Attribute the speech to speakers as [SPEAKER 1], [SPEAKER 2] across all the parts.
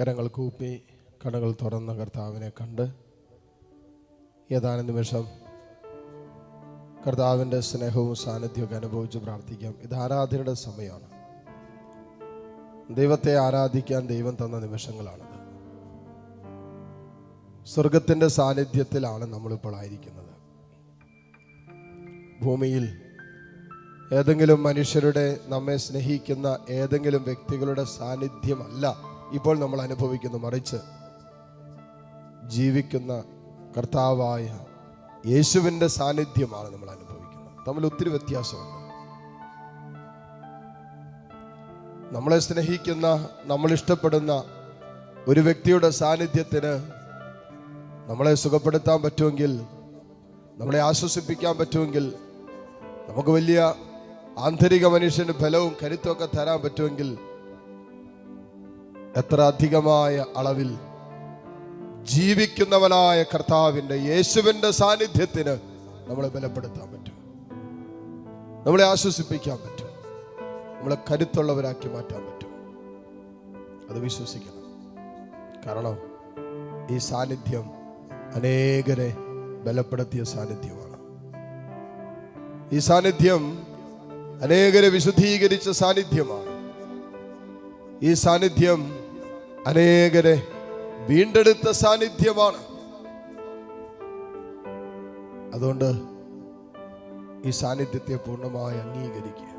[SPEAKER 1] കരങ്ങൾ കൂപ്പി കടകൾ തുറന്ന കർത്താവിനെ കണ്ട് ഏതാനും നിമിഷം കർത്താവിന്റെ സ്നേഹവും സാന്നിധ്യവും അനുഭവിച്ച് പ്രാർത്ഥിക്കാം. ഇത് ആരാധനയുടെ സമയമാണ്. ദൈവത്തെ ആരാധിക്കാൻ ദൈവം തന്ന നിമിഷങ്ങളാണിത്. സ്വർഗത്തിന്റെ സാന്നിധ്യത്തിലാണ് നമ്മളിപ്പോൾ ആയിരിക്കുന്നത്. ഭൂമിയിൽ ഏതെങ്കിലും മനുഷ്യരുടെ നമ്മെ സ്നേഹിക്കുന്ന ഏതെങ്കിലും വ്യക്തികളുടെ സാന്നിധ്യമല്ല ഇപ്പോൾ നമ്മൾ അനുഭവിക്കുന്നു മറിച്ച് ജീവിക്കുന്ന കർത്താവായ യേശുവിന്റെ സാന്നിധ്യമാണ് നമ്മൾ അനുഭവിക്കുന്നത്. തമ്മിൽ ഒത്തിരി വ്യത്യാസമുണ്ട്. നമ്മളെ സ്നേഹിക്കുന്ന നമ്മൾ ഇഷ്ടപ്പെടുന്ന ഒരു വ്യക്തിയുടെ സാന്നിധ്യത്തിന് നമ്മളെ സുഖപ്പെടുത്താൻ പറ്റുമെങ്കിൽ നമ്മളെ ആശ്വസിപ്പിക്കാൻ പറ്റുമെങ്കിൽ നമുക്ക് വലിയ ആന്തരിക മനുഷ്യന് ഫലവും കരുത്തൊക്കെ തരാൻ പറ്റുമെങ്കിൽ എത്ര അധികമായ അളവിൽ ജീവിക്കുന്നവനായ കർത്താവിന്റെ യേശുവിന്റെ സാന്നിധ്യത്തിന് നമ്മളെ ബലപ്പെടുത്താൻ പറ്റും. നമ്മളെ ആശ്വസിപ്പിക്കാൻ പറ്റും. നമ്മളെ കരുത്തുള്ളവരാക്കി മാറ്റാൻ പറ്റും. അത് വിശ്വസിക്കണം. കാരണം ഈ സാന്നിധ്യം അനേകരെ ബലപ്പെടുത്തിയ സാന്നിധ്യമാണ്. ഈ സാന്നിധ്യം അനേകരെ വിശുദ്ധീകരിച്ച സാന്നിധ്യമാണ്. ഈ സാന്നിധ്യം അനേകരെ വീണ്ടെടുത്ത സാന്നിധ്യമാണ്. അതുകൊണ്ട് ഈ സാന്നിധ്യത്തെ പൂർണമായി അംഗീകരിക്കുക.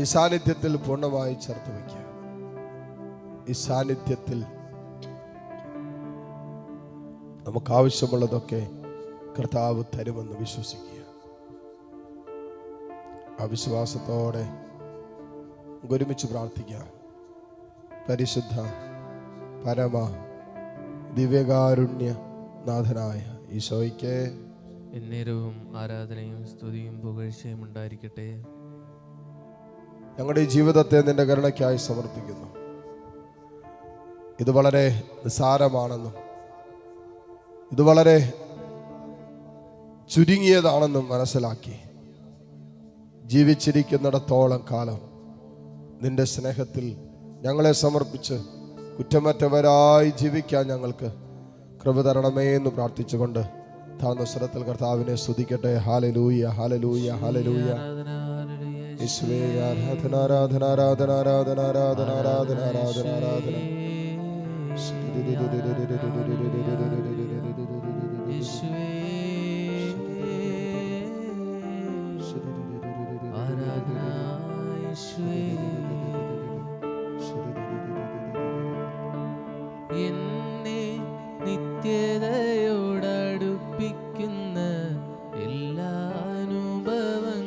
[SPEAKER 1] ഈ സാന്നിധ്യത്തിൽ പൂർണമായി ചേർത്ത് വയ്ക്കുക. ഈ സാന്നിധ്യത്തിൽ നമുക്ക് ആവശ്യമുള്ളതൊക്കെ കർത്താവ് തരുമെന്ന് വിശ്വസിക്കുക. ആ വിശ്വാസത്തോടെ ഒരുമിച്ച് പ്രാർത്ഥിക്കാം. പരിശുദ്ധ പരമ ദിവ്യകാരുണ്യ നാഥനായ ഈശോയ്ക്ക്.
[SPEAKER 2] എന്നേരവും ആരാധനയും സ്തുതിയും പുകഴ്ചയും ഉണ്ടായിരിക്കട്ടെ.
[SPEAKER 1] ഞങ്ങളുടെ ജീവിതത്തെ നിന്റെ കരുണയ്ക്കായി സമർപ്പിക്കുന്നു. ഇത് വളരെ നിസ്സാരമാണെന്നും ഇത് വളരെ ചുരുങ്ങിയതാണെന്നും മനസ്സിലാക്കി ജീവിച്ചിരിക്കുന്നിടത്തോളം കാലം നിന്റെ സ്നേഹത്തിൽ ഞങ്ങളെ സമർപ്പിച്ച് കുറ്റമറ്റവരായി ജീവിക്കാൻ ഞങ്ങൾക്ക് കൃപ തരണമേ എന്ന് പ്രാർത്ഥിച്ചുകൊണ്ട് താഴ്ന്ന സ്വരത്തിൽ കർത്താവിനെ സ്തുതിക്കട്ടെ. ഹാലലൂയ ഹാലലൂയ ഹാലലൂയ
[SPEAKER 2] ആരാധന. എന്നെ നിത്യതയോടടുപ്പിക്കുന്ന എല്ലാ അനുഭവങ്ങൾക്കും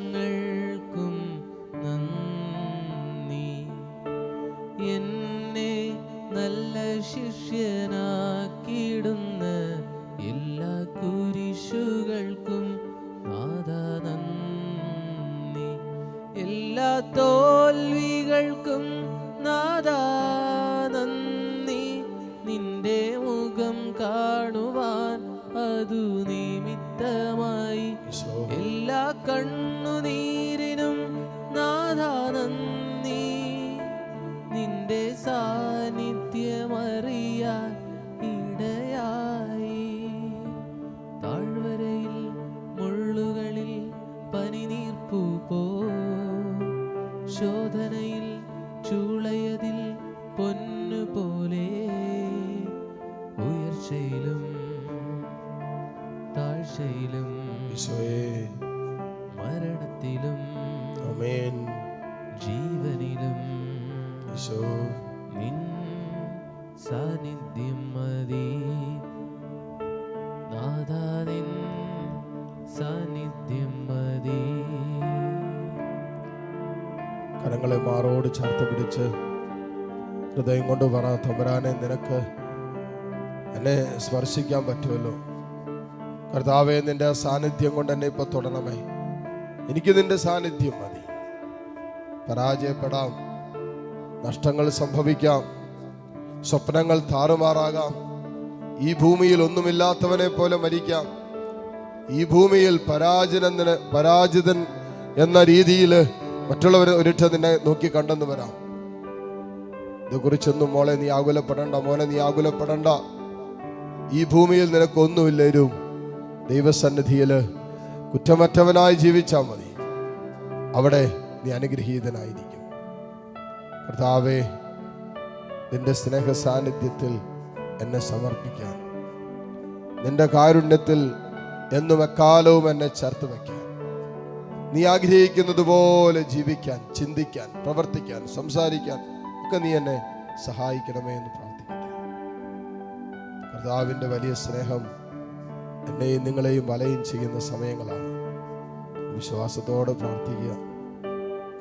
[SPEAKER 2] നന്ദി. എന്നെ നല്ല ശിഷ്യനാക്കിയിടുന്ന എല്ലാ കുരിശുകൾക്കും മാതാ നന്ദി. എല്ലാ തോൽവികൾക്കും നാഥ അതു നിമിത്തമായി എല്ലാ കണ്ണുനീരിനും നാഥാനന്ദി നിന്റെ സാന്നിധ്യമറിയാൻ ഇടയായി. താഴ്വരയിൽ മുള്ളുകളിൽ പനിനീർപ്പൂ പോ. ശോധനയിൽ ചൂളയതിൽ പൊന്നു പോലെ ഉയർച്ചയിലും താഴ്ചയിലും
[SPEAKER 1] ഈശോയേ.
[SPEAKER 2] മരണത്തിലും ജീവനിലും നിൻ സാന്നിധ്യം മതി. നാദാനിൻ സാന്നിധ്യം മതി.
[SPEAKER 1] കരങ്ങളെ മാറോട് ചേർത്ത് പിടിച്ച് ഹൃദയം കൊണ്ട് പറ തമ്പരാനെ നിനക്ക് എന്നെ സ്പർശിക്കാൻ പറ്റുമല്ലോ. കർത്താവെ നിന്റെ സാന്നിധ്യം കൊണ്ട് എന്നെ ഇപ്പൊ തൊടണമേ. എനിക്ക് നിന്റെ സാന്നിധ്യം മതി. പരാജയപ്പെടാം. നഷ്ടങ്ങൾ സംഭവിക്കാം. സ്വപ്നങ്ങൾ താറുമാറാകാം. ഈ ഭൂമിയിൽ ഒന്നുമില്ലാത്തവനെ പോലെ മരിക്കാം. ഈ ഭൂമിയിൽ പരാജന പരാജിതൻ എന്ന രീതിയിൽ മറ്റുള്ളവർ ഒരിട്ട് നിന്നെ നോക്കി കണ്ടെന്ന് വരാം. ഇതേക്കുറിച്ചൊന്നും മോളെ നീ ആകുലപ്പെടണ്ട. മോനെ നീ ആകുലപ്പെടണ്ട. ഈ ഭൂമിയിൽ നിനക്കൊന്നുമില്ലേരും ദൈവസന്നിധിയിൽ കുറ്റമറ്റവനായി ജീവിച്ചാൽ മതി. അവിടെ നീ അനുഗ്രഹീതനായിരിക്കും. കർത്താവേ നിന്റെ സ്നേഹ സാന്നിധ്യത്തിൽ എന്നെ സമർപ്പിക്കാം നിന്റെ കാരുണ്യത്തിൽ എന്നും എക്കാലവും എന്നെ ചേർത്ത് വയ്ക്കാൻ. നീ ആഗ്രഹിക്കുന്നതുപോലെ ജീവിക്കാൻ ചിന്തിക്കാൻ പ്രവർത്തിക്കാൻ സംസാരിക്കാൻ ഒക്കെ നീ എന്നെ സഹായിക്കണമേ എന്ന് പ്രാർത്ഥിക്കട്ടെ. കർത്താവിന്റെ വലിയ സ്നേഹം എന്നെയും നിങ്ങളെയും വലയും ചെയ്യുന്ന സമയങ്ങളാണ്. വിശ്വാസത്തോടെ പ്രാർത്ഥിക്കുക.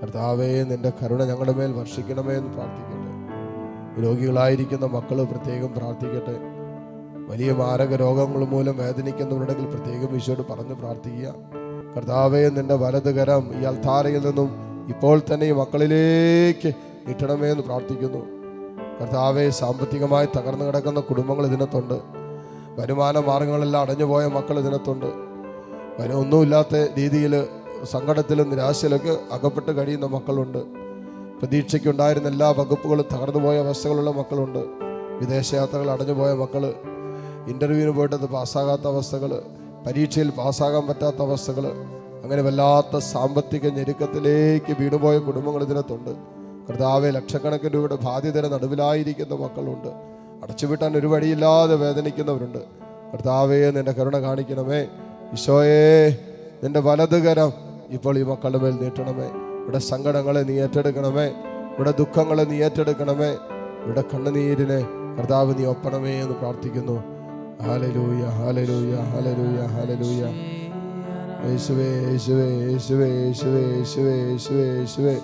[SPEAKER 1] കർത്താവേ നിന്റെ കരുണ ഞങ്ങളുടെ മേൽ വർഷിക്കണമേ എന്ന് പ്രാർത്ഥിക്കട്ടെ. രോഗികളായിരിക്കുന്ന മക്കൾ പ്രത്യേകം പ്രാർത്ഥിക്കട്ടെ. വലിയ മാരക രോഗങ്ങൾ മൂലം വേദനിക്കുന്നവരുണ്ടെങ്കിൽ പ്രത്യേകം ഈശോട് പറഞ്ഞു പ്രാർത്ഥിക്കുക. കർത്താവേ നിന്റെ വലതുകരം ഈ അൽത്താരയിൽ നിന്നും ഇപ്പോൾ തന്നെ ഈ മക്കളിലേക്ക് നീട്ടണമേ എന്ന് പ്രാർത്ഥിക്കുന്നു. കർത്താവെ സാമ്പത്തികമായി തകർന്നു കിടക്കുന്ന കുടുംബങ്ങൾ ഇതിനകത്തുണ്ട്. വരുമാന മാർഗങ്ങളെല്ലാം അടഞ്ഞുപോയ മക്കൾ ഇതിനകത്തുണ്ട്. വരും ഒന്നുമില്ലാത്ത രീതിയിൽ സങ്കടത്തിലും നിരാശയിലൊക്കെ അകപ്പെട്ട് കഴിയുന്ന മക്കളുണ്ട്. പ്രതീക്ഷയ്ക്കുണ്ടായിരുന്ന എല്ലാ വകുപ്പുകളും തകർന്നു പോയ അവസ്ഥകളുള്ള മക്കളുണ്ട്. വിദേശയാത്രകൾ അടഞ്ഞുപോയ മക്കൾ ഇന്റർവ്യൂവിന് പോയിട്ടത് പാസ്സാകാത്ത അവസ്ഥകൾ പരീക്ഷയിൽ പാസ്സാകാൻ പറ്റാത്ത അവസ്ഥകൾ അങ്ങനെ വല്ലാത്ത സാമ്പത്തിക ഞെരുക്കത്തിലേക്ക് വീണുപോയ കുടുംബങ്ങൾ ഇതിനകത്തുണ്ട്. കർത്താവ് ലക്ഷക്കണക്കിന് രൂപയുടെ ബാധ്യതയുടെ നടുവിലായിരിക്കുന്ന മക്കളുണ്ട്. അടച്ചുവിട്ടാൻ ഒരു വഴിയില്ലാതെ വേദനിക്കുന്നവരുണ്ട്. കർത്താവേ നിന്റെ കരുണ കാണിക്കണമേ. ഈശോയേ നിന്റെ വലത് കരം ഇപ്പോൾ ഈ മക്കളുടെ മേൽ നീട്ടണമേ. ഇവിടെ സങ്കടങ്ങളെ നീ ഏറ്റെടുക്കണമേ. ഇവിടെ ദുഃഖങ്ങളെ നീ ഏറ്റെടുക്കണമേ. ഇവിടെ കണ്ണുനീരിനെ കർത്താവ് നീ ഒപ്പണമേ എന്ന് പ്രാർത്ഥിക്കുന്നു. ഹാലലൂയ ഹാലലൂയ ഹാലലൂയ ഹാലലൂയ യേശുവേ യേശുവേ യേശുവേ യേശുവേ യേശുവേ യേശുവേ യേശുവേ.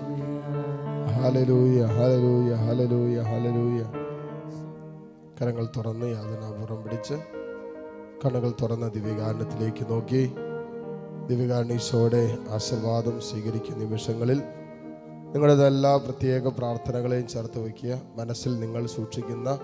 [SPEAKER 1] ഹാലലൂയ ഹാലലൂയ ഹാലലൂയ ഹാലലൂയ കരങ്ങൾ തുറന്ന് യാതനാപൂർവം പിടിച്ച് കണ്ണുകൾ തുറന്ന് ദിവ്യകാരണത്തിലേക്ക് നോക്കി. ദിവ്യകാരണീശോയുടെ ആശീർവാദം സ്വീകരിക്കുന്ന നിമിഷങ്ങളിൽ നിങ്ങളുടെ എല്ലാ പ്രത്യേക പ്രാർത്ഥനകളെയും ചേർത്ത് വയ്ക്കുക. മനസ്സിൽ നിങ്ങൾ സൂക്ഷിക്കുന്ന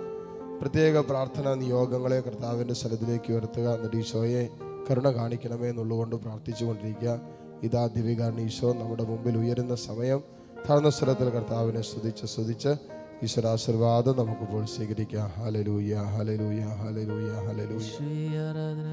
[SPEAKER 1] പ്രത്യേക പ്രാർത്ഥനാ നിയോഗങ്ങളെ കർത്താവിന്റെ സ്ഥലത്തിലേക്ക് ഉയർത്തുക. എന്നിട്ട് ഈശോയെ കരുണ കാണിക്കണമേ എന്നുള്ളതുകൊണ്ട് പ്രാർത്ഥിച്ചുകൊണ്ടിരിക്കുക ഇതാ ദിവ്യകാരണ ഈശോ നമ്മുടെ മുമ്പിൽ ഉയരുന്ന സമയം. താഴ്ന്ന സ്ഥലത്തിൽ കർത്താവിനെ സ്തുതിച്ച് സ്തുതിച്ച് ഈശ്വരാശീർവാദം നമുക്കിപ്പോൾ സ്വീകരിക്കാം. ഹലലൂയ ഹലലൂയ ഹലലൂയ ഹലലൂയ
[SPEAKER 2] യേശുവേ, ആരാധന